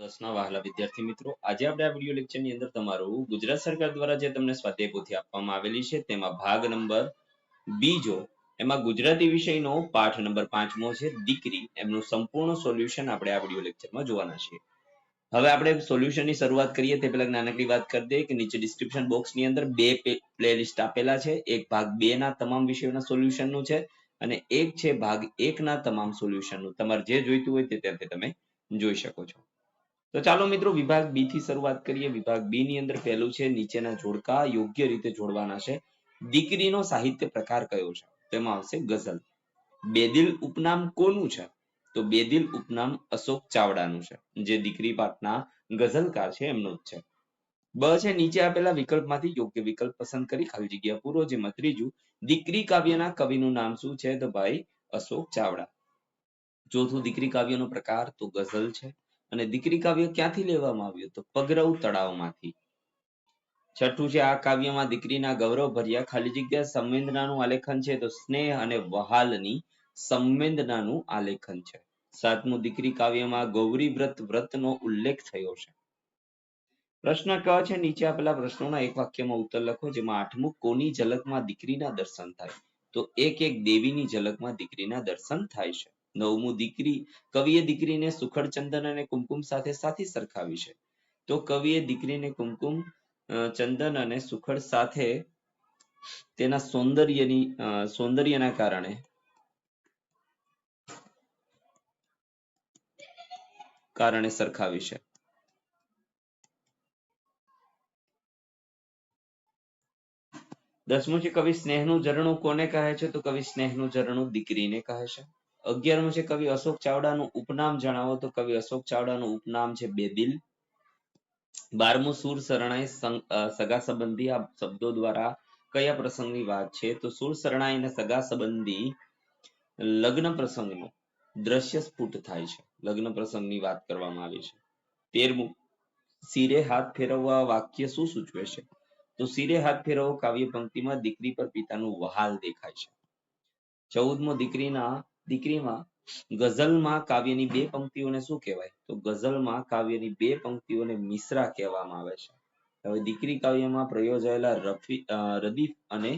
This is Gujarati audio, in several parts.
દસના વહાલા વિદ્યાર્થી મિત્રો, આજે આપણે આ વીડિયો લેક્ચરની અંદર તમારું ગુજરાત સરકાર દ્વારા જે તમને સ્વાધ્યાય પોથી આપવામાં આવેલી છે, તેમાં ભાગ નંબર બીજો, એમાં ગુજરાતી વિષયનો પાઠ નંબર પાંચમો છે, દીકરી, એમનું સંપૂર્ણ સોલ્યુશન આપણે આ વીડિયો લેક્ચરમાં જોવાના છીએ હવે આપણે સોલ્યુશનની શરૂઆત કરીએ, તે પહેલા નાનકડી વાત કરી દઈએ કે નીચે ડિસ્ક્રિપ્શન બોક્સની અંદર બે પ્લેલિસ્ટ આપેલા છે, એક ભાગ બે ના તમામ વિષયોના સોલ્યુશનનું છે, અને એક છે ભાગ એક ના તમામ સોલ્યુશનનું. તમારે જે જોઈતું હોય તે ત્યાંથી તમે જોઈ શકો છો. તો ચાલો મિત્રો, વિભાગ બી થી શરૂઆત કરીએ. વિભાગ બી ની અંદર પહેલું છે, નીચેના જોડકા યોગ્ય રીતે જોડવાના છે. દીકરીનો સાહિત્ય પ્રકાર કયો છે? તેમાં આવશે ગઝલ. બેદિલ ઉપનામ કોનું છે? તો બેદિલ ઉપનામ અશોક ચાવડાનું છે, જે દીકરી પાટના ગઝલકાર છે, એમનું જ છે. બ છે, નીચે આપેલા વિકલ્પમાંથી યોગ્ય વિકલ્પ પસંદ કરી ખાલી જગ્યા પૂરો, જેમાં ત્રીજું, દીકરી કાવ્યના કવિનું નામ શું છે? તો ભાઈ અશોક ચાવડા. ચોથું, દીકરી કાવ્યનો પ્રકાર, તો ગઝલ છે. અને દીકરી કાવ્ય ક્યાંથી લેવામાં આવ્યું તો પગરવ તળાવમાંથી. છઠ્ઠું છે, આ કાવ્યમાં દીકરીના ગૌરવ ભર્યા ખાલી જગ્યા સંવેદનાનું આલેખન છે, તો સ્નેહ અને વહાલની સંવેદનાનું આલેખન છે. સાતમું, દીકરી કાવ્યમાં ગૌરી વ્રત વ્રતનો ઉલ્લેખ થયો છે. પ્રશ્ન ક છે, નીચે આપેલા પ્રશ્નોના એક વાક્યમાં ઉત્તર લખો, જેમાં આઠમું, કોની ઝલકમાં દીકરીના દર્શન થાય? તો એક એક દેવીની ઝલકમાં દીકરીના દર્શન થાય છે. નવમું દીકરી કવિએ દીકરીને સુખડ ચંદન અને કુમકુમ સાથે સાથી સરખાવી છે. તો કવિએ દીકરીને કુમકુમ ચંદન અને સુખડ સાથે તેના સૌંદર્યની સૌંદર્યના કારણે કારણે સરખાવી છે. દસમું છે, કવિ સ્નેહનું ઝરણું કોને કહે છે? તો કવિ સ્નેહનું ઝરણું દીકરીને કહે છે. અગિયારમું છે કવિ અશોક ચાવડાનું ઉપનામ જણાવો તો કવિ અશોક ચાવડાનું ઉપનામ છે બેબિલ બારમું સુર શરણાઈ સગા સંબંધી આ શબ્દો દ્વારા કયા પ્રસંગની વાત છે? તો સુર શરણાઈ અને સગા સંબંધી લગ્ન પ્રસંગનો દ્રશ્ય સ્ફુટ થાય છે. લગ્ન પ્રસંગની વાત કરવામાં આવી છે. તેરમું સિરે હાથ ફેરવવા વાક્ય શું સૂચવે છે? તો સિરે હાથ ફેરવો કાવ્ય પંક્તિમાં દીકરી પર પિતાનું વહાલ દેખાય છે. ચૌદમો, દીકરીના દીકરીમાં ગઝલમાં કાવ્યની બે પંક્તિઓને શું કહેવાય? તો ગઝલમાં કાવ્યની બે પંક્તિઓને મિશ્રા કહેવામાં આવે છે. હવે દીકરી કાવ્યમાં પ્રયોજાયેલા રફી રદીફ અને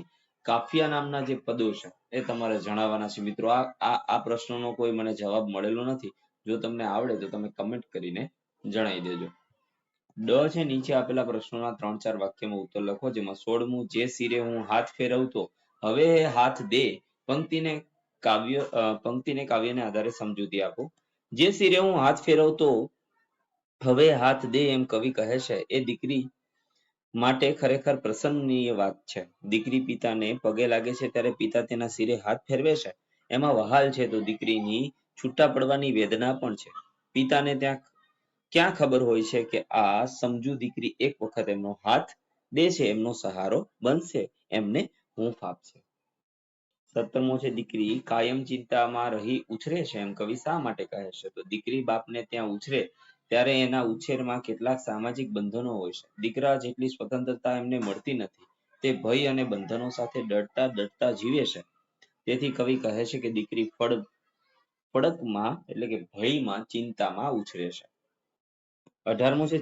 કાફિયા નામના જે પદો છે, એ તમારે જણાવવાના છે. મિત્રો, આ આ પ્રશ્નનો કોઈ મને જવાબ મળેલો નથી. જો તમને આવડે તો તમે કમેન્ટ કરીને જણાવી દેજો. ડ છે નીચે આપેલા પ્રશ્નોના ત્રણ ચાર વાક્યમાં ઉત્તર લખો, જેમાં સોળમું, જે સિરે હું હાથ ફેરવતો, હવે હાથ દે, પંક્તિને કાવ્ય પંક્તિને કાવ્યને આધારે સમજૂતી આપો. જે શિરે હું હાથ ફેરવતો, હવે હાથ દે એમ કવિ કહે છે, એ દીકરી માટે ખરેખર પ્રસન્નીય વાત છે. દીકરી પિતાને પગે લાગે છે ત્યારે પિતા તેના શિરે હાથ ફેરવે છે. એમાં વહાલ છે તો દીકરીની છૂટા પડવાની વેદના પણ છે. પિતાને ત્યાં ક્યાં ખબર હોય છે કે આ સમજુ દીકરી એક વખત એમનો હાથ દે છે, એમનો સહારો બનશે, એમને હું આપશે. સત્તરમો છે દીકરી કાયમ ચિંતામાં રહી ઉછરે છે એમ કવિ શા માટે કહે છે? તો દીકરી બાપને ત્યાં ઉછરે ત્યારે એના ઉછેરમાં કેટલાક સામાજિક બંધનો હોય છે. દીકરા જેટલી સ્વતંત્રતા એમને મળતી નથી, તે ભય અને બંધનો સાથે ડરતા ડરતા જીવે છે. તેથી કવિ કહે છે કે દીકરી ફળ, ફળકમાં એટલે કે ભયમાં, ચિંતામાં ઉછરે છે. અઢારમું છે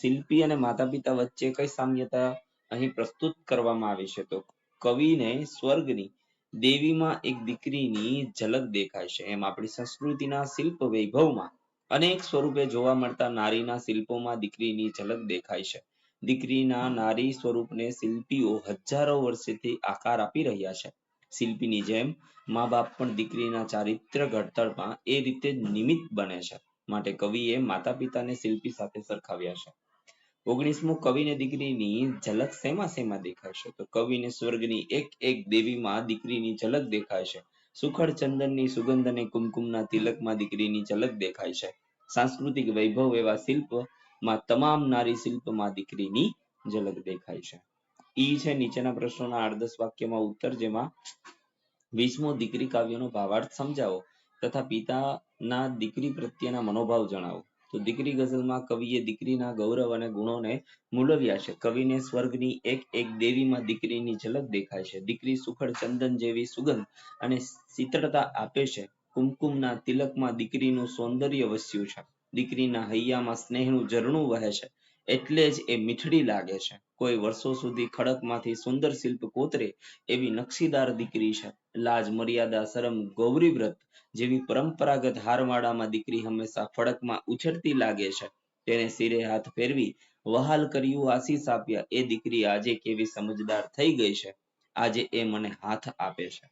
શિલ્પી અને માતા પિતા વચ્ચે કઈ સામ્યતા અહીં પ્રસ્તુત કરવામાં આવી છે? તો કવિને સ્વર્ગની દેવીમાં એક દીકરીની ઝલક દેખાય છે. એમ આપણી સંસ્કૃતિના શિલ્પ વૈભવમાં અનેક સ્વરૂપે જોવા મળતા નારીના શિલ્પોમાં દીકરીની ઝલક દેખાય છે. દીકરીના નારી સ્વરૂપને શિલ્પીઓ હજારો વર્ષેથી આકાર આપી રહ્યા છે. શિલ્પીની જેમ મા બાપ પણ દીકરીના ચારિત્ર ઘડતરમાં એ રીતે નિમિત્ત બને છે. માટે કવિએ માતા પિતાને શિલ્પી સાથે સરખાવ્યા છે. ઓગણીસમું કવિને દીકરીની ઝલક શેમાં શેમાં દેખાય છે? તો કવિને સ્વર્ગની એક એક દેવીમાં દીકરીની ઝલક દેખાય છે. સુખડ ચંદનની સુગંધ અને કુમકુમના તિલકમાં દીકરીની ઝલક દેખાય છે. સાંસ્કૃતિક વૈભવ એવા શિલ્પમાં તમામ નારી શિલ્પમાં દીકરીની ઝલક દેખાય છે. ઈ છે નીચેના પ્રશ્નોના આઠ વાક્યમાં ઉત્તર જેમાં વીસમો દીકરી કાવ્યનો ભાવાર્થ સમજાવો તથા પિતાના દીકરી પ્રત્યેના મનોભાવ જણાવો. તો દીકરી ગઝલમાં કવિએ દીકરીના ગૌરવ અને ગુણોને મૂલવ્યા છે. કવિને સ્વર્ગની એક એક દેવીમાં દીકરીની ઝલક દેખાય છે. દીકરી સુખડ ચંદન જેવી સુગંધ અને શીતળતા આપે છે. કુમકુમના તિલકમાં દીકરીનું સૌંદર્ય વસ્યું છે. દીકરીના હૈયામાં સ્નેહનું ઝરણું વહે છે. એટલે જ એ મીઠડી લાગે છે. કોઈ વર્ષો સુધી ખડકમાંથી સુંદર શિલ્પ કોતરે એવી નકશીદાર દીકરી છે. લાજ, મર્યાદા, શરમ, ગૌરી વ્રત જેવી પરંપરાગત હારમાળામાં દીકરી હંમેશા ખડકમાં ઉછળતી લાગે છે. તેને શિરે હાથ ફેરવી વહાલ કર્યું આશીષ આપ્યા. એ દીકરી આજે કેવી સમજદાર થઈ ગઈ છે. આજે એ મને હાથ આપે છે.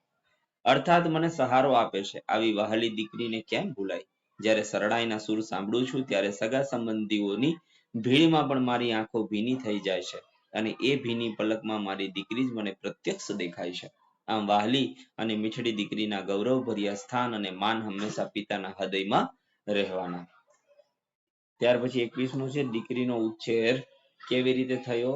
અર્થાત મને સહારો આપે છે. આવી વહાલી દીકરીને કેમ ભૂલાય? જ્યારે શરણાઈના સૂર સાંભળું છું ત્યારે સગા સંબંધીઓની ભીડમાં પણ મારી આંખો ભીની થઈ જાય છે અને એ ભીની પલકમાં મારી દીકરી જ મને પ્રત્યક્ષ દેખાય છે. આમ વાહલી અને મીઠડી દીકરીના ગૌરવભર્યા સ્થાન અને માન હંમેશા પિતાના હૃદયમાં રહેવાના. ત્યાર પછી એકવીસમું છે, દીકરીનો ઉછેર કેવી રીતે થયો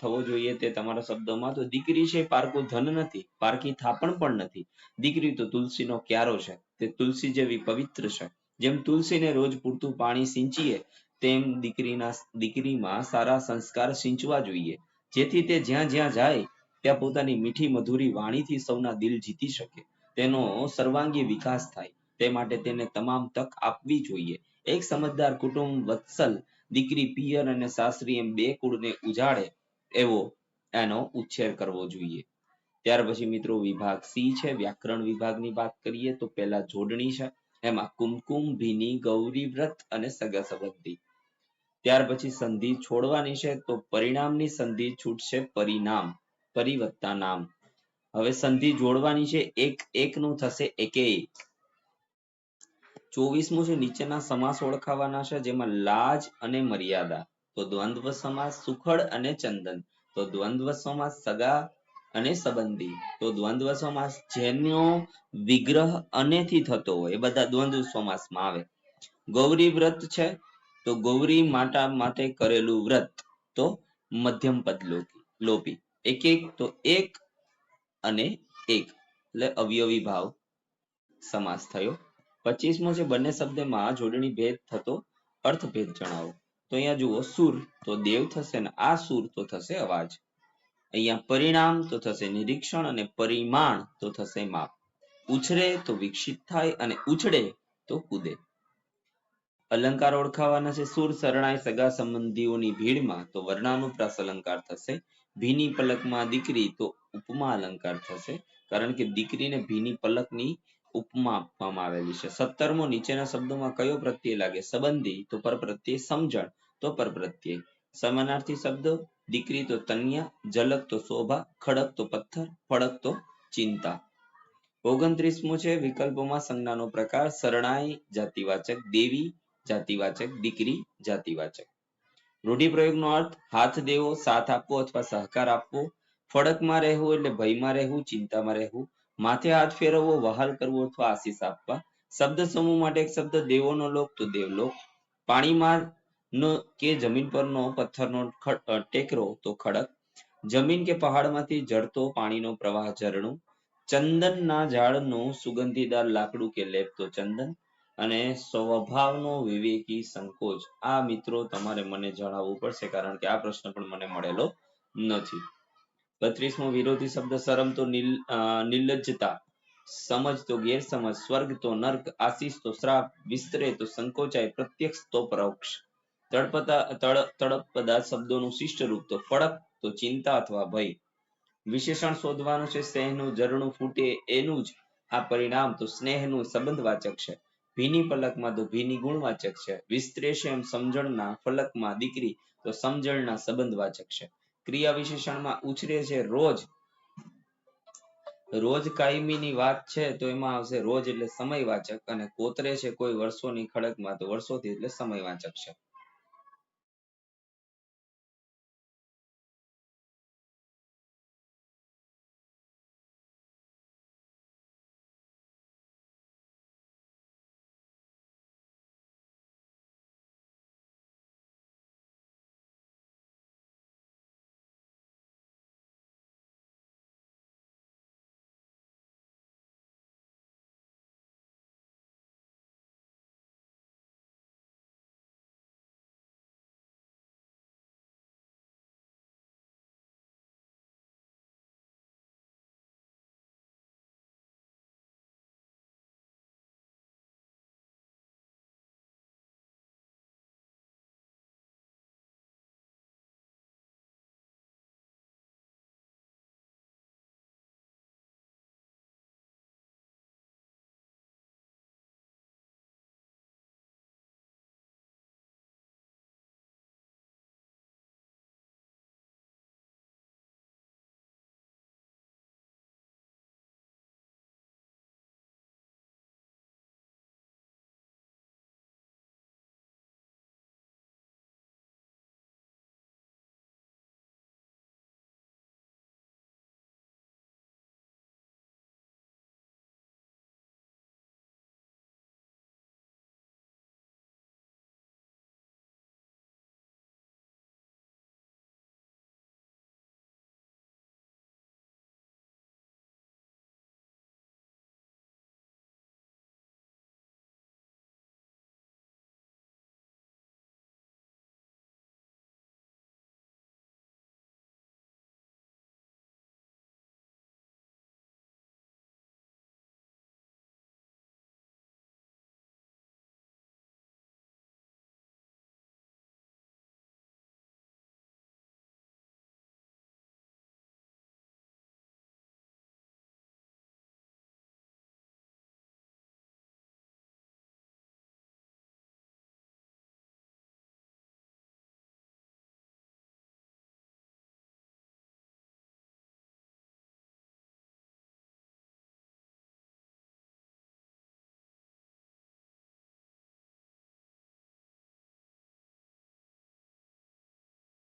થવો જોઈએ તે તમારા શબ્દોમાં. તો દીકરી છે, પારકું ધન નથી, પારકી થાપણ પણ નથી. દીકરી તો તુલસીનો ક્યારો છે, તે તુલસી જેવી પવિત્ર છે. જેમ તુલસીને રોજ પૂરતું પાણી સિંચીએ તેમ દીકરીના દીકરીમાં સારા સંસ્કાર સિંચવા જોઈએ. જેથી તે જ્યાં જ્યાં જાય, ત્યાં પોતાની મીઠી મધુરી વાણીથી સૌના દિલ જીતી શકે. તેનો સર્વાંગી વિકાસ થાય. તે માટે તેને તમામ તક આપવી જોઈએ. એક સમજદાર કુટુંબ વત્સલ દીકરી પિયર અને સાસરી એમ બે કુળને ઉજાડે એવો એનો ઉછેર કરવો જોઈએ. ત્યાર પછી મિત્રો વિભાગ સી છે. વ્યાકરણ વિભાગની વાત કરીએ તો પહેલા જોડણી છે. એમાં કુમકુમ, ભીની, ગૌરી વ્રત અને સગા સંબંધી. ત્યાર પછી સંધિ છોડવાની છે તો પરિણામની સંધિ છૂટશે પરિણામ, પરિવત્તા નામ. હવે સંધિ જોડવાની છે એક એક નું થશે એકેય ચોવીસમું છે નીચેના સમાસ ઓળખાવાના છે જેમાં લાજ અને મર્યાદા. તો દ્વંદ્વ સમાસ સુખડ અને ચંદન. તો દ્વંદ્વ સમાસ સગા અને સંબંધી. તો દ્વંદ્વ સમાસ જેનો વિગ્રહ અનેથી થતો હોય. એ બધા દ્વંદ્વ સમાસમાં આવે. ગૌરી વ્રત છે તો ગૌરી માતા માટે કરેલું વ્રત તો મધ્યમ પદ લોપી. એક એક તો એક અને એક. એટલે અવયવી ભાવ સમાસ થયો. પચીસમો છે, બંને શબ્દમાં જોડણી ભેદ થતો અર્થભેદ જણાવો. તો અહીંયા જુઓ, સુર તો દેવ થશે ને આ સુર તો થશે અવાજ. અહીંયા પરિણામ તો થશે નિરીક્ષણ અને પરિમાણ તો થશે માપ. ઉછરે તો વિકસિત થાય અને ઉછળે તો કૂદે. અલંકાર ઓળખાવાના છે. સુર, શરણાઈ, સગા સંબંધીઓની ભીડમાં તો વર્ણાનુપ્રાસ અલંકાર થશે. ભીની પલકમાં દીકરી તો ઉપમા અલંકાર થશે. કારણ કે દીકરીને ભીની પલકની ઉપમા આપવામાં આવેલી છે. સત્તરમો નીચેના શબ્દોમાં કયો પ્રત્યય લાગે? સંબંધી તો પરપ્રત્યય, સમજણ તો પરપ્રત્યય. સમાનાર્થી શબ્દો, દીકરી તો તન્યા જલક તો શોભા, ખડક તો પથ્થર, ફળક તો ચિંતા. ઓગણત્રીસમો છે, વિકલ્પોમાં સંજ્ઞાનો પ્રકાર, શરણાઈ, જાતિવાચક, દેવી જાતિવાચક, દીકરી જાતિવાચક. રૂઢિપ્રયોગનો અર્થ, હાથ દેવો, સાથ આપવો અથવા સહકાર આપવો. ફળકમાં રહેવું એટલે ભયમાં રહેવું, ચિંતામાં રહેવું. માથે હાથ ફેરવવો, વહાલ કરવો અથવા આશીષ આપવા. શબ્દ સમૂહ માટે એક શબ્દ, દેવોનો લોક તો દેવલોક. પાણીમાં નો કે જમીન પરનો પથ્થરનો ટેકરો તો ખડક. જમીન કે પહાડમાંથી જળતો પાણીનો પ્રવાહ ઝરણું. ચંદનના ઝાડનું સુગંધીદાર લાકડું કે લેપ તો ચંદન. અને સ્વભાવનો વિવેકી સંકોચ આ મિત્રો તમારે મને જણાવવું પડશે કારણ કે આ પ્રશ્ન પણ મને મળેલો નથી. બત્રીસમો, વિરોધી શબ્દ શરમ તો નિર્લજ્જતા, સમજ તો ગેરસમજ, સ્વર્ગ તો નર્ક, આશીષ તો શ્રાપ, વિસ્તરે તો સંકોચાય, પ્રત્યક્ષ તો પરોક્ષ. તડપતા તળ, તળપદા શબ્દોનું શિષ્ટ રૂપ તો ફળક, તો ચિંતા અથવા ભય. વિશેષણ શોધવાનું છે સ્નેહનું ઝરણું ફૂટે એનું જ. આ પરિણામ તો સ્નેહનું સંબંધવાચક છે. ભીની પલકમાં તો ભીની ગુણવાચક છે. વિસ્તરેશે એમ સમજણના ફલકમાં દીકરી તો સમજણના સંબંધવાચક છે. ક્રિયા વિશેષણમાં ઉછરે છે રોજ. રોજ કાયમીની વાત છે તો એમાં આવશે રોજ એટલે સમયવાચક અને કોતરે છે કોઈ વર્ષોની ખડકમાં તો વર્ષોથી એટલે સમયવાચક છે.